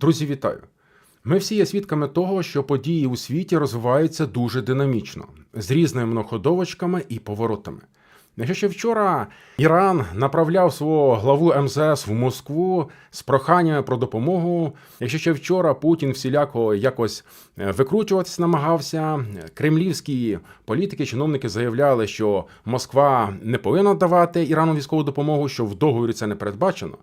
Друзі, вітаю! Ми всі є свідками того, що події у світі розвиваються дуже динамічно, з різними многоходовочками і поворотами. Якщо ще вчора Іран направляв свого главу МЗС в Москву з проханнями про допомогу, якщо ще вчора Путін всіляко якось е, викручуватись намагався, кремлівські політики, чиновники заявляли, що Москва не повинна давати Ірану військову допомогу, що в договорі це не передбачено.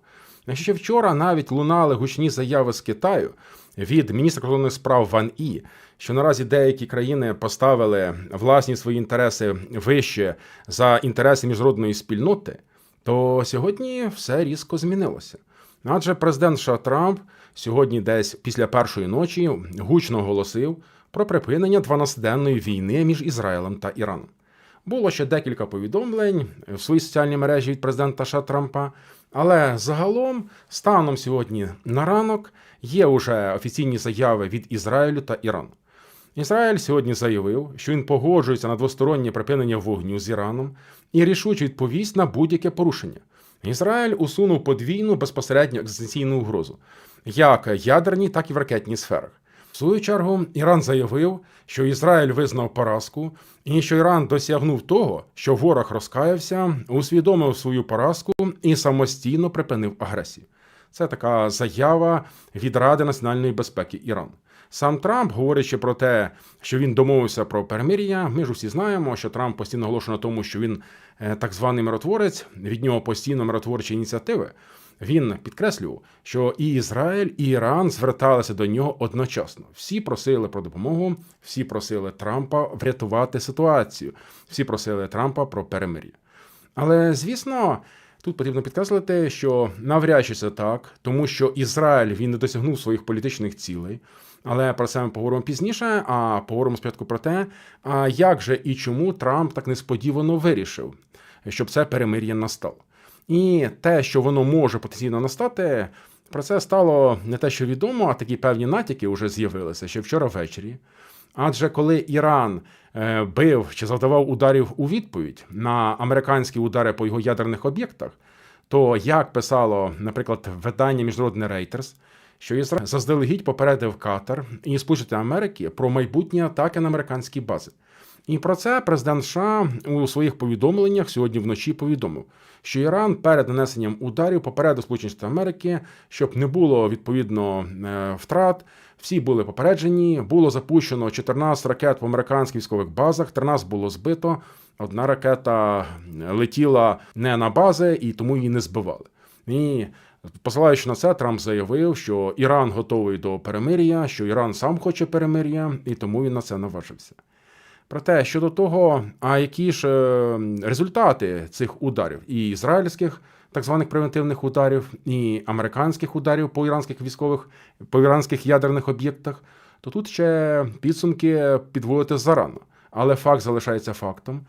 Якщо ще вчора навіть лунали гучні заяви з Китаю від міністра кордонних справ Ван І, що наразі деякі країни поставили власні свої інтереси вище за інтереси міжнародної спільноти, то сьогодні все різко змінилося. Адже президент США Трамп сьогодні, десь після першої ночі, гучно оголосив про припинення 12-денної війни між Ізраїлем та Іраном. Було ще декілька повідомлень в своїй соціальній мережі від президента США Трампа. Але загалом, станом сьогодні на ранок, є вже офіційні заяви від Ізраїлю та Ірану. Ізраїль сьогодні заявив, що він погоджується на двостороннє припинення вогню з Іраном і рішуче відповість на будь-яке порушення. Ізраїль усунув подвійну безпосередню екзистенційну угрозу, як ядерній, так і в ракетній сферах. В свою чергу Іран заявив, що Ізраїль визнав поразку, і що Іран досягнув того, що ворог розкаявся, усвідомив свою поразку і самостійно припинив агресію. Це така заява від Ради національної безпеки Ірану. Сам Трамп, говорячи про те, що він домовився про перемир'я, ми ж усі знаємо, що Трамп постійно оголошує на тому, що він е, так званий миротворець, від нього постійно миротворчі ініціативи. Він підкреслював, що і Ізраїль, і Іран зверталися до нього одночасно. Всі просили про допомогу, всі просили Трампа врятувати ситуацію, всі просили Трампа про перемир'я. Але звісно. Тут потрібно підкреслити, що навряд чи це так, тому що Ізраїль він не досягнув своїх політичних цілей. Але про це ми поговоримо пізніше. А поговоримо спочатку про те, а як же і чому Трамп так несподівано вирішив, щоб це перемир'я настало. І те, що воно може потенційно настати, про це стало не те, що відомо, а такі певні натяки вже з'явилися ще вчора ввечері. Адже коли Іран е, бив чи завдавав ударів у відповідь на американські удари по його ядерних об'єктах, то як писало, наприклад, видання Міжнародне Reuters, що Ізраїль заздалегідь попередив Катар і Сполучені Америки про майбутні атаки на американські бази. І про це президент США у своїх повідомленнях сьогодні вночі повідомив, що Іран перед нанесенням ударів попередив Сполучені Штати Америки, щоб не було відповідно е, втрат. Всі були попереджені. Було запущено 14 ракет в американських військових базах. 13 було збито. Одна ракета летіла не на бази і тому її не збивали. І посилаючи на це, Трамп заявив, що Іран готовий до перемир'я, що Іран сам хоче перемир'я, і тому він на це наважився. Проте щодо того, а які ж е, результати цих ударів і ізраїльських так званих превентивних ударів, і американських ударів по іранських військових, по іранських ядерних об'єктах, то тут ще підсумки підводити зарано. Але факт залишається фактом,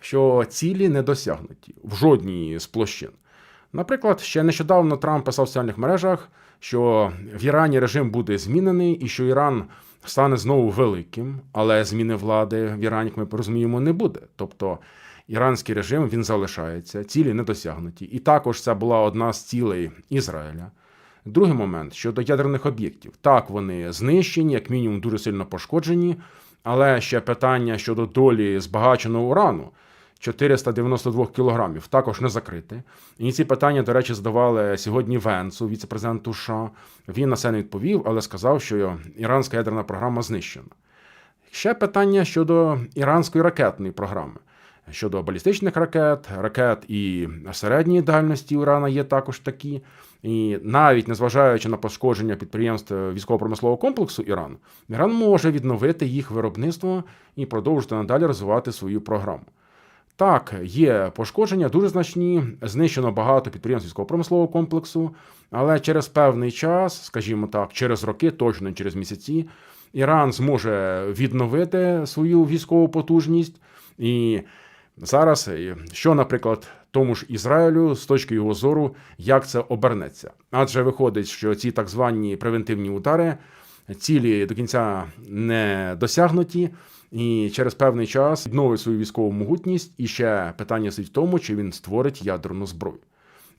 що цілі не досягнуті в жодній з площин. Наприклад, ще нещодавно Трамп писав в соціальних мережах, що в Ірані режим буде змінений і що Іран стане знову великим, але зміни влади в Ірані, як ми розуміємо, не буде. Тобто іранський режим він залишається, цілі не досягнуті. І також це була одна з цілей Ізраїля. Другий момент щодо ядерних об'єктів. Так, вони знищені, як мінімум, дуже сильно пошкоджені, але ще питання щодо долі збагаченого урану. 492 кілограмів, також не закрите. І ці питання, до речі, задавали сьогодні Венцу, віце-президенту США. Він на це не відповів, але сказав, що іранська ядерна програма знищена. Ще питання щодо іранської ракетної програми. Щодо балістичних ракет, ракет і середньої дальності Ірана є також такі. І навіть незважаючи на пошкодження підприємств військово-промислового комплексу Ірану, Іран може відновити їх виробництво і продовжити надалі розвивати свою програму. Так, є пошкодження дуже значні, знищено багато підприємств військово-промислового комплексу, але через певний час, скажімо так, через роки, точно через місяці, Іран зможе відновити свою військову потужність. І зараз, що, наприклад, тому ж Ізраїлю з точки його зору, як це обернеться? Адже виходить, що ці так звані превентивні удари, цілі до кінця не досягнуті і через певний час відновить свою військову могутність. І ще питання стоїть в тому, чи він створить ядерну зброю.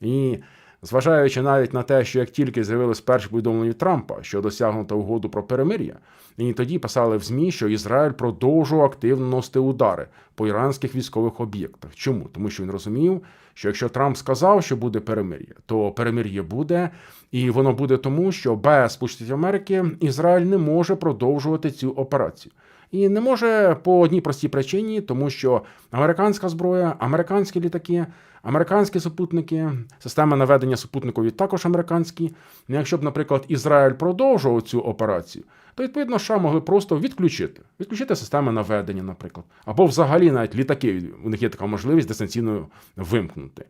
І Зважаючи навіть на те, що як тільки з'явилось перше повідомлення Трампа, що досягнуто угоду про перемир'я, і тоді писали в ЗМІ, що Ізраїль продовжував активно носити удари по іранських військових об'єктах. Чому? Тому що він розумів, що якщо Трамп сказав, що буде перемир'я, то перемир'я буде, і воно буде тому, що без Сполучених Америки Ізраїль не може продовжувати цю операцію. І не може по одній простій причині, тому що американська зброя, американські літаки, американські супутники, система наведення супутникові також американські. Ну, Якщо б, наприклад, Ізраїль продовжував цю операцію, то відповідно США могли просто відключити, відключити системи наведення, наприклад, або взагалі навіть літаки. У них є така можливість дистанційно вимкнути.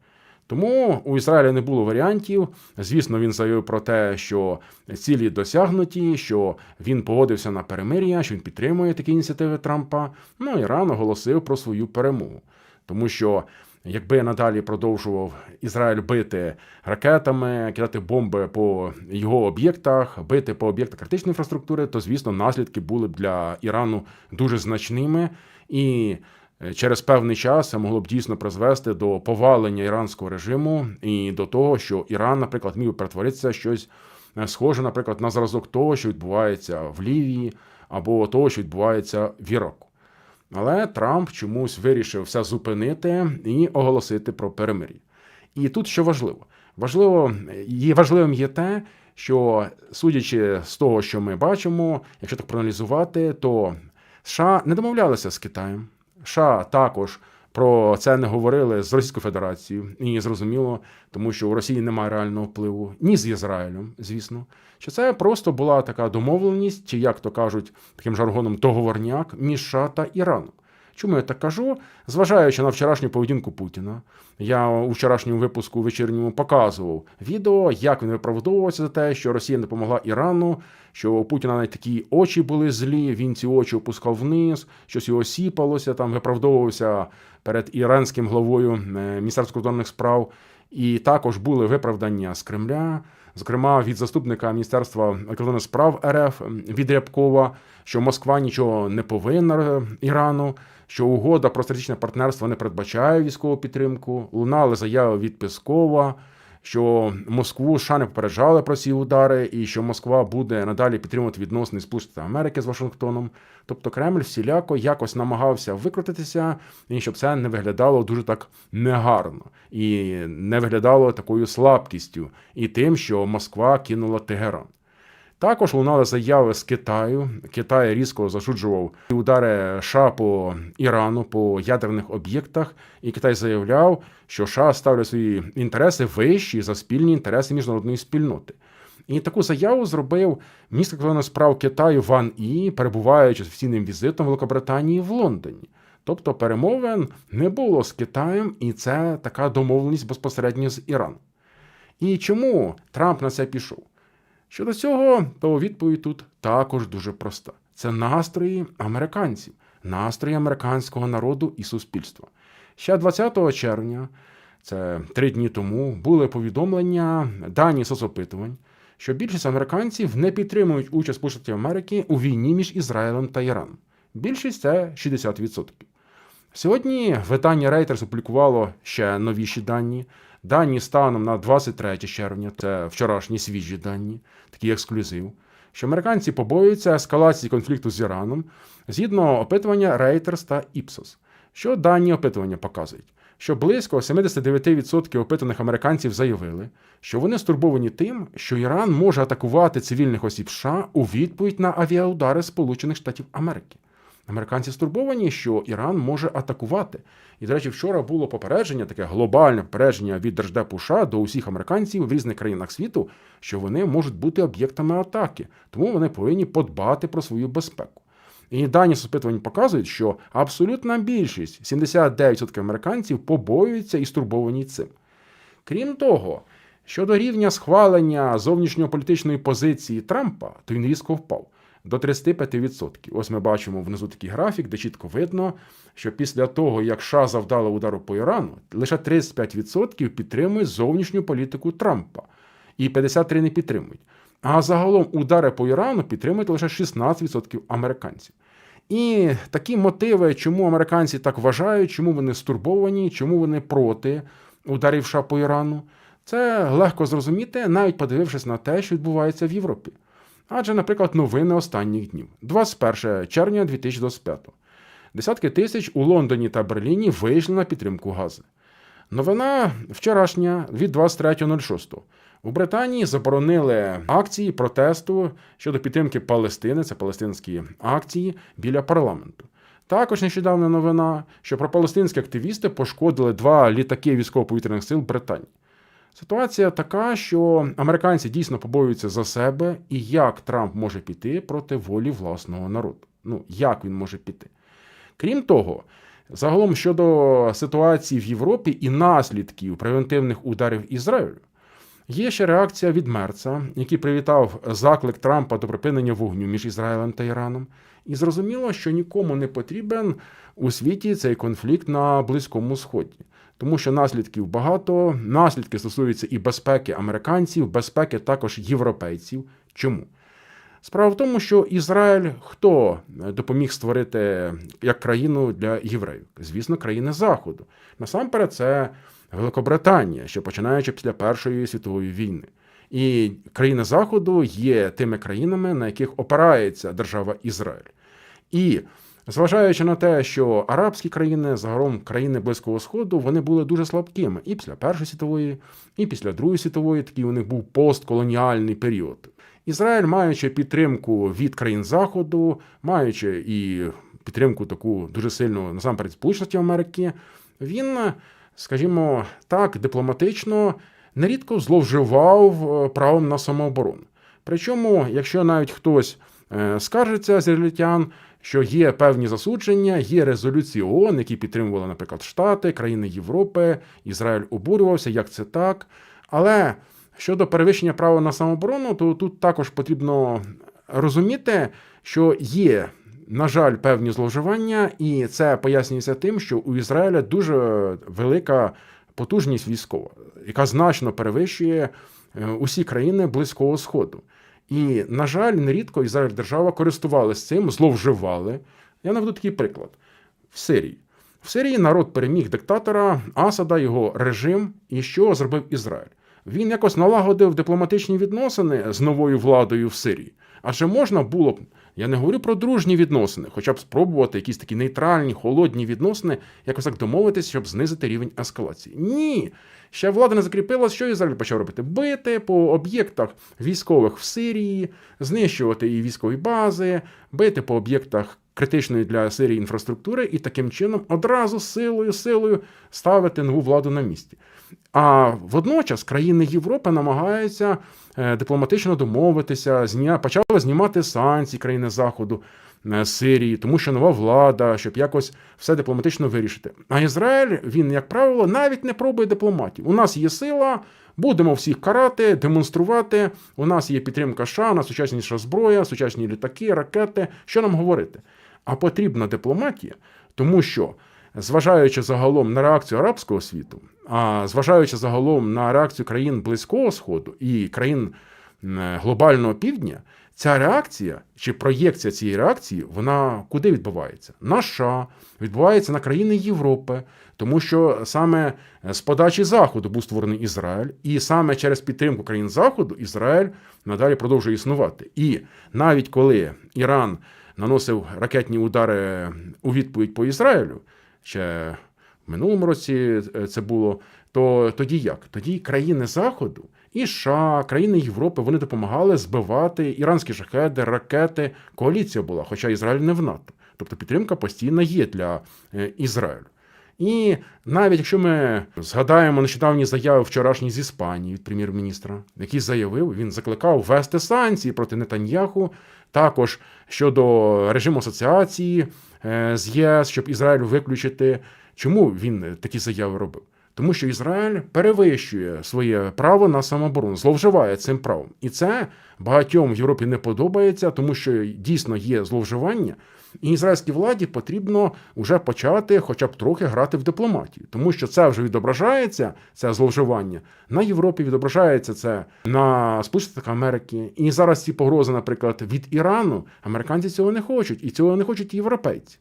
Тому у Ізраїля не було варіантів. Звісно, він заявив про те, що цілі досягнуті, що він погодився на перемир'я, що він підтримує такі ініціативи Трампа. Ну Іран оголосив про свою перемогу, тому що. Якби надалі продовжував Ізраїль бити ракетами, кидати бомби по його об'єктах, бити по об'єктах критичної інфраструктури, то звісно наслідки були б для Ірану дуже значними, і через певний час могло б дійсно призвести до повалення іранського режиму і до того, що Іран, наприклад, міг перетворитися щось схоже, наприклад, на зразок того, що відбувається в Лівії, або того, що відбувається в Іраку. Але Трамп чомусь вирішив все зупинити і оголосити про перемир'я. І тут що важливо, важливо є важливим є те, що судячи з того, що ми бачимо, якщо так проаналізувати, то США не домовлялися з Китаєм. США також про це не говорили з Російською Федерацією, і зрозуміло, тому що у Росії немає реального впливу ні з Ізраїлем, звісно, що це просто була така домовленість, чи як то кажуть, таким жаргоном договорняк між США та Іраном. Чому я так кажу? Зважаючи на вчорашню поведінку Путіна, я у вчорашньому випуску вечірньому показував відео, як він виправдовувався за те, що Росія не допомогла Ірану, що у Путіна навіть такі очі були злі, він ці очі опускав вниз, щось його сіпалося, там виправдовувався перед іранським главою е, Міністерства кордонних справ. І також були виправдання з Кремля, зокрема від заступника Міністерства закордонних справ РФ від Рябкова, що Москва нічого не повинна Ірану, що угода про стратегічне партнерство не передбачає військову підтримку. Лунали заяви від Пескова, що Москву США не попереджали про ці удари, і що Москва буде надалі підтримувати відносини Сполучених Америки з Вашингтоном. Тобто Кремль всіляко якось намагався викрутитися, і щоб це не виглядало дуже так негарно і не виглядало такою слабкістю і тим, що Москва кинула Тегеран. Також лунали заяви з Китаю. Китай різко засуджував удари США по Ірану по ядерних об'єктах, і Китай заявляв, що США ставлять свої інтереси вищі за спільні інтереси міжнародної спільноти. І таку заяву зробив міністр закордонних справ Китаю Ван І, перебуваючи з офіційним візитом Великобританії в Лондоні. Тобто перемовин не було з Китаєм, і це така домовленість безпосередньо з Іраном. І чому Трамп на це пішов? Щодо цього, то відповідь тут також дуже проста: це настрої американців, настрої американського народу і суспільства. Ще 20 червня, це три дні тому, були повідомлення дані соцопитувань, що більшість американців не підтримують участь Сполучених Америки у війні між Ізраїлем та Іраном. Більшість це 60%. Сьогодні видання Reuters опублікувало ще новіші дані. Дані станом на 23 червня, це вчорашні свіжі дані, такий ексклюзив, що американці побоюються ескалації конфлікту з Іраном згідно опитування Reuters та Ipsos. Що дані опитування показують? Що близько 79% опитаних американців заявили, що вони стурбовані тим, що Іран може атакувати цивільних осіб США у відповідь на авіаудари Сполучених Штатів Америки. Американці стурбовані, що Іран може атакувати. І, до речі, вчора було попередження, таке глобальне попередження від Держдепу США до усіх американців в різних країнах світу, що вони можуть бути об'єктами атаки, тому вони повинні подбати про свою безпеку. І дані з показують, що абсолютна більшість 79% американців побоюються і стурбовані цим. Крім того, щодо рівня схвалення зовнішньополітичної позиції Трампа, то він різко впав до 35%. Ось ми бачимо внизу такий графік, де чітко видно, що після того, як США завдала удару по Ірану, лише 35% підтримують зовнішню політику Трампа, і 53% не підтримують. А загалом удари по Ірану підтримують лише 16% американців. І такі мотиви, чому американці так вважають, чому вони стурбовані, чому вони проти ударів США по Ірану, Це легко зрозуміти, навіть подивившись на те, що відбувається в Європі. Адже, наприклад, новини останніх днів, 21 червня 2025. Десятки тисяч у Лондоні та Берліні вийшли на підтримку Гази. Новина вчорашня від 23.06. У Британії заборонили акції протесту щодо підтримки Палестини, це палестинські акції біля парламенту. Також нещодавна новина, що пропалестинські активісти пошкодили два літаки військово-повітряних сил Британії. Ситуація така, що американці дійсно побоюються за себе і як Трамп може піти проти волі власного народу. Ну, як він може піти? Крім того, загалом щодо ситуації в Європі і наслідків превентивних ударів Ізраїлю, є ще реакція від Мерца, який привітав заклик Трампа до припинення вогню між Ізраїлем та Іраном. І зрозуміло, що нікому не потрібен у світі цей конфлікт на Близькому Сході. Тому що наслідків багато, наслідки стосуються і безпеки американців, безпеки також європейців. Чому? Справа в тому, що Ізраїль хто допоміг створити як країну для євреїв? Звісно, країни Заходу. Насамперед, це Великобританія, що починаючи після Першої світової війни. І країни Заходу є тими країнами, на яких опирається держава Ізраїль. І зважаючи на те, що арабські країни, загалом країни Близького Сходу, вони були дуже слабкими і після Першої світової, і після Другої світової, такий у них був постколоніальний період. Ізраїль, маючи підтримку від країн Заходу, маючи і підтримку таку дуже сильну насамперед Сполучених Америки, він, скажімо так, дипломатично нерідко зловживав е, правом на самооборону. Причому, якщо навіть хтось е, скаржиться з ізраїльтян, що є певні засудження, є резолюції ООН, які підтримували, наприклад, Штати, країни Європи, Ізраїль обурювався, як це так. Але щодо перевищення права на самооборону, то тут також потрібно розуміти, що є, на жаль, певні зловживання, і це пояснюється тим, що у Ізраїля дуже велика потужність військова, яка значно перевищує е, усі країни Близького Сходу. І, на жаль, нерідко Ізраїль держава користувалася цим, зловживали. Я наведу такий приклад: в Сирії. В Сирії народ переміг диктатора Асада, його режим, і що зробив Ізраїль? Він якось налагодив дипломатичні відносини з новою владою в Сирії. Адже можна було б, я не говорю про дружні відносини, хоча б спробувати якісь такі нейтральні, холодні відносини, якось так домовитися, щоб знизити рівень ескалації. Ні. Ще влада не закріпилась, що Ізраїль почав робити? Бити по об'єктах військових в Сирії, знищувати і військові бази, бити по об'єктах критичної для Сирії інфраструктури і таким чином одразу силою, силою ставити нову владу на місці. А водночас країни Європи намагаються е, дипломатично домовитися, зня... почали знімати санкції країни Заходу е, Сирії, тому що нова влада, щоб якось все дипломатично вирішити. А Ізраїль, він, як правило, навіть не пробує дипломатів. У нас є сила, будемо всіх карати, демонструвати. У нас є підтримка нас сучасніша зброя, сучасні літаки, ракети. Що нам говорити? А потрібна дипломатія, тому що. Зважаючи загалом на реакцію арабського світу, а зважаючи загалом на реакцію країн Близького Сходу і країн глобального півдня, ця реакція чи проєкція цієї реакції, вона куди відбувається? На США, відбувається на країни Європи, тому що саме з подачі Заходу був створений Ізраїль, і саме через підтримку країн Заходу Ізраїль надалі продовжує існувати. І навіть коли Іран наносив ракетні удари у відповідь по Ізраїлю ще в минулому році це було. То тоді як? Тоді країни Заходу і США, країни Європи вони допомагали збивати іранські шахеди, ракети. Коаліція була, хоча Ізраїль не в НАТО. Тобто підтримка постійно є для Ізраїлю. І навіть якщо ми згадаємо нещодавні заяви вчорашні з Іспанії від прем'єр-міністра, який заявив, він закликав ввести санкції проти Нетаньяху, також щодо режиму асоціації з ЄС, щоб Ізраїль виключити. Чому він такі заяви робив? Тому що Ізраїль перевищує своє право на самооборону, зловживає цим правом. І це багатьом в Європі не подобається, тому що дійсно є зловживання. І ізраїльській владі потрібно вже почати, хоча б трохи грати в дипломатію, тому що це вже відображається, це зловживання на Європі, відображається це на Сполучених Америки. І зараз ці погрози, наприклад, від Ірану, американці цього не хочуть, і цього не хочуть європейці.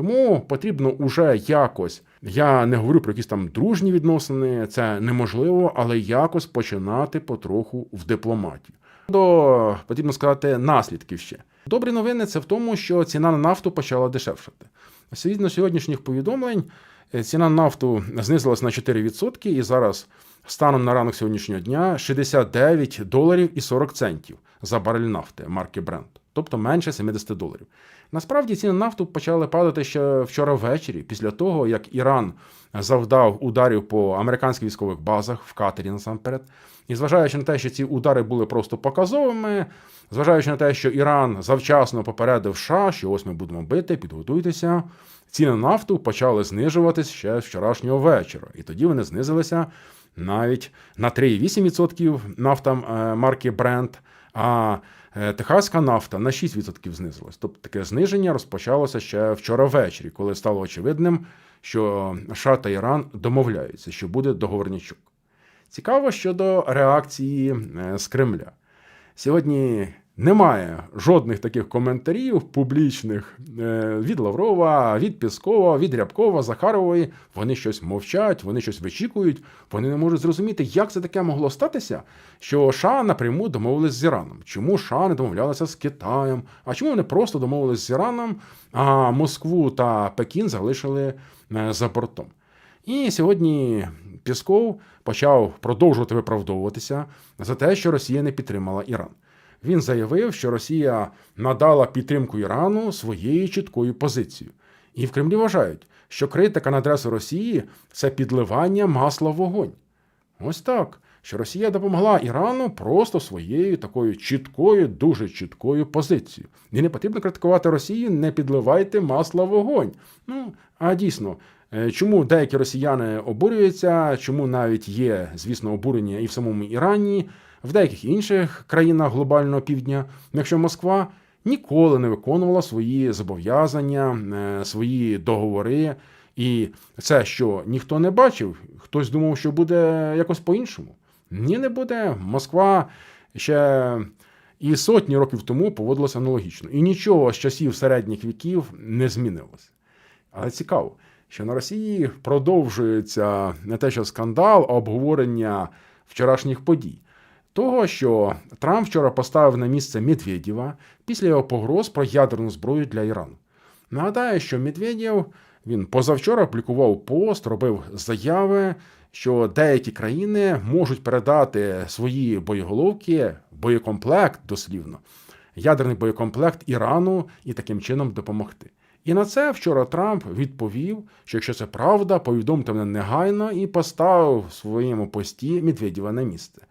Тому потрібно уже якось. Я не говорю про якісь там дружні відносини, це неможливо, але якось починати потроху в дипломатію. До потрібно сказати наслідків ще. Добрі новини це в тому, що ціна на нафту почала дешевшати. Згідно сьогоднішніх повідомлень, е, ціна на нафту знизилась на 4% і зараз станом на ранок сьогоднішнього дня 69 доларів і 40 центів за барель нафти марки Brent, тобто менше 70 доларів. Насправді ціни на нафту почали падати ще вчора ввечері, після того як Іран завдав ударів по американських військових базах в Катері насамперед. І зважаючи на те, що ці удари були просто показовими, зважаючи на те, що Іран завчасно попередив США, що ось ми будемо бити, підготуйтеся. Ціни на нафту почали знижуватись ще з вчорашнього вечора. І тоді вони знизилися навіть на 3,8% нафта е, марки Brent, а техаська нафта на 6% знизилась. Тобто таке зниження розпочалося ще вчора ввечері, коли стало очевидним, що США та Іран домовляються, що буде договорнячок. Цікаво щодо реакції е, з Кремля. Сьогодні немає жодних таких коментарів публічних е, від Лаврова, від Піскова, від Рябкова, Захарової. Вони щось мовчать, вони щось вичікують. Вони не можуть зрозуміти, як це таке могло статися, що США напряму домовились з Іраном. Чому США не домовлялися з Китаєм? А чому вони просто домовились з Іраном, а Москву та Пекін залишили е, за бортом? І сьогодні Пісков почав продовжувати виправдовуватися за те, що Росія не підтримала Іран. Він заявив, що Росія надала підтримку Ірану своєю чіткою позицією. І в Кремлі вважають, що критика на адресу Росії це підливання масла в вогонь. Ось так. Що Росія допомогла Ірану просто своєю такою чіткою, дуже чіткою позицією. І не потрібно критикувати Росію, не підливайте масла в вогонь. Ну, а дійсно, е, чому деякі росіяни обурюються, чому навіть є, звісно, обурення і в самому Ірані, в деяких інших країнах глобального півдня, якщо Москва ніколи не виконувала свої зобов'язання, е, свої договори. І це, що ніхто не бачив, хтось думав, що буде якось по-іншому. Ні, не буде. Москва ще і сотні років тому поводилася аналогічно. І нічого з часів середніх віків не змінилось. Але цікаво, що на Росії продовжується не те, що скандал, а обговорення вчорашніх подій. Того, що Трамп вчора поставив на місце Медведєва після його погроз про ядерну зброю для Ірану. Нагадаю, що Медведєв він позавчора публікував пост, робив заяви, що деякі країни можуть передати свої боєголовки, боєкомплект дослівно, ядерний боєкомплект Ірану і таким чином допомогти. І на це вчора Трамп відповів, що якщо це правда, повідомте мене негайно і поставив в своєму пості Медведєва на місце.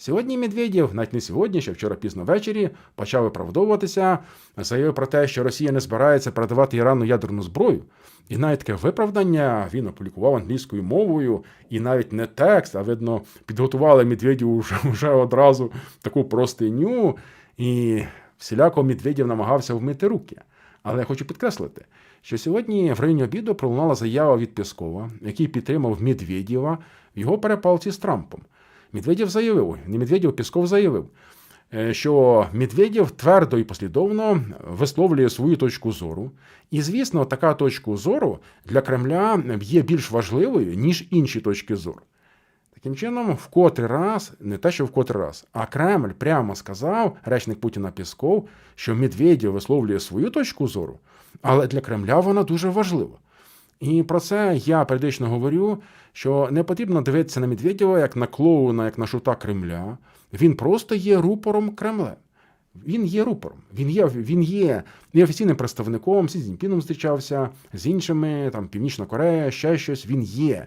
Сьогодні Медведєв, навіть не сьогодні, ще вчора пізно ввечері, почав виправдовуватися, заявив про те, що Росія не збирається передавати Ірану ядерну зброю. І навіть таке виправдання він опублікував англійською мовою, і навіть не текст, а видно, підготували Медведєву вже, вже одразу таку простиню, і всіляко Медведєв намагався вмити руки. Але я хочу підкреслити, що сьогодні в районі обіду пролунала заява від Піскова, який підтримав Медведєва в його перепалці з Трампом. Медведєв заявив, не Медведєв, Пісков заявив, е, що Медведєв твердо і послідовно висловлює свою точку зору. І, звісно, така точка зору для Кремля є більш важливою, ніж інші точки зору. Таким чином, в котрий раз, не те, що в котрий раз, а Кремль прямо сказав, речник Путіна Пісков, що Медведєв висловлює свою точку зору, але для Кремля вона дуже важлива. І про це я періодично говорю, що не потрібно дивитися на Медведєва як на клоуна, як на шута Кремля. Він просто є рупором Кремля. Він є рупором. Він є він є неофіційним представником, Сі Цзіньпіном зустрічався з іншими, там Північна Корея, ще щось. Він є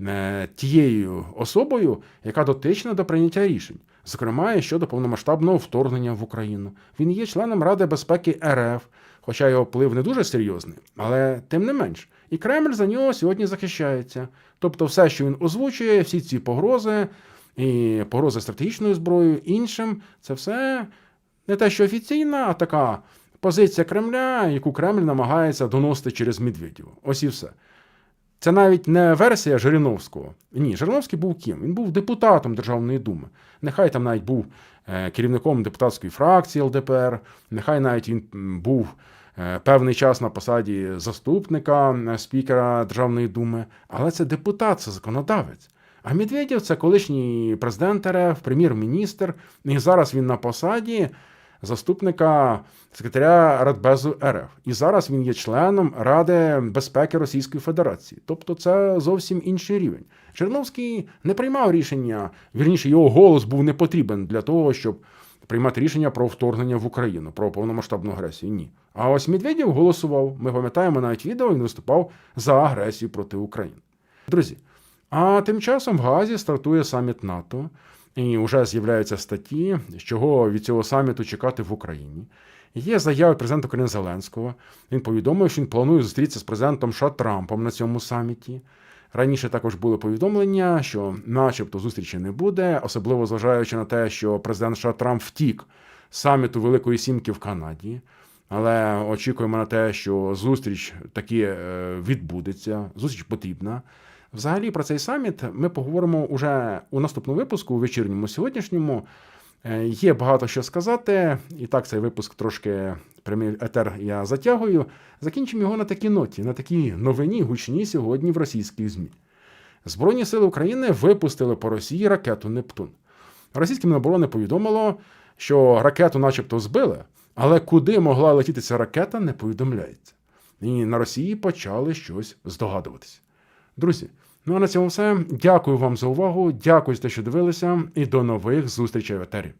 е, тією особою, яка дотична до прийняття рішень, зокрема щодо повномасштабного вторгнення в Україну. Він є членом Ради безпеки РФ, хоча його вплив не дуже серйозний, але тим не менш. І Кремль за нього сьогодні захищається. Тобто, все, що він озвучує, всі ці погрози, і погрози стратегічною зброєю, іншим, це все не те, що офіційна, а така позиція Кремля, яку Кремль намагається доносити через Медведєва. Ось і все. Це навіть не версія Жириновського. Ні, Жириновський був ким? Він був депутатом Державної думи. Нехай там навіть був е, керівником депутатської фракції ЛДПР, нехай навіть він був певний час на посаді заступника е, спікера Державної думи, але це депутат, це законодавець. А Медведєв це колишній президент РФ, прем'єр-міністр, і зараз він на посаді заступника секретаря Радбезу РФ. І зараз він є членом Ради безпеки Російської Федерації. Тобто це зовсім інший рівень. Черновський не приймав рішення, вірніше, його голос був не потрібен для того, щоб приймати рішення про вторгнення в Україну, про повномасштабну агресію. Ні. А ось Медведєв голосував. Ми пам'ятаємо навіть відео, він виступав за агресію проти України. Друзі, а тим часом в Газі стартує саміт НАТО, і вже з'являються статті, чого від цього саміту чекати в Україні. Є заяви президента України Зеленського. Він повідомив, що він планує зустрітися з президентом США Трампом на цьому саміті. Раніше також були повідомлення, що, начебто, зустрічі не буде, особливо зважаючи на те, що президент США Трамп втік саміту Великої Сімки в Канаді. Але очікуємо на те, що зустріч таки е, відбудеться. Зустріч потрібна. Взагалі про цей саміт ми поговоримо уже у наступному випуску, у вечірньому сьогоднішньому. Е, Є багато що сказати. І так, цей випуск трошки прямий етер я затягую. Закінчимо його на такій ноті, на такій новині гучній сьогодні в російських ЗМІ. Збройні сили України випустили по Росії ракету Нептун. Російське Міноборони повідомило, що ракету, начебто, збили, але куди могла летіти ця ракета, не повідомляється. І на Росії почали щось здогадуватися. Друзі, ну а на цьому все. Дякую вам за увагу. Дякую за те, що дивилися, і до нових зустрічей в етері.